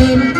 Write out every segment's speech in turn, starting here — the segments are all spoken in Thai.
Baby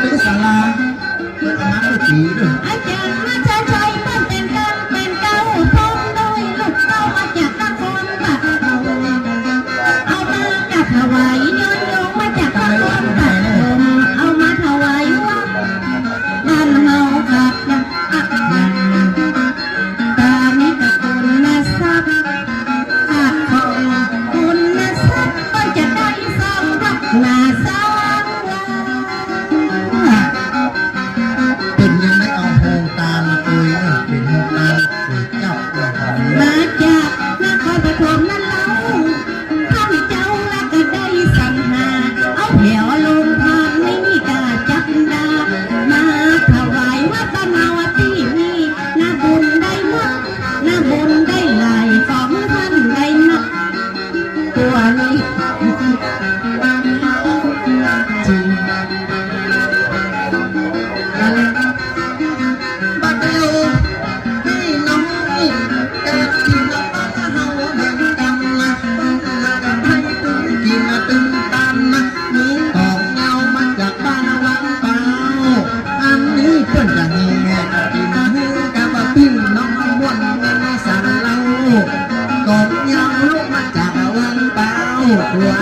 ซื้อสาราเพื่อทำงาจีด้วย Yeah.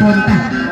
終わり。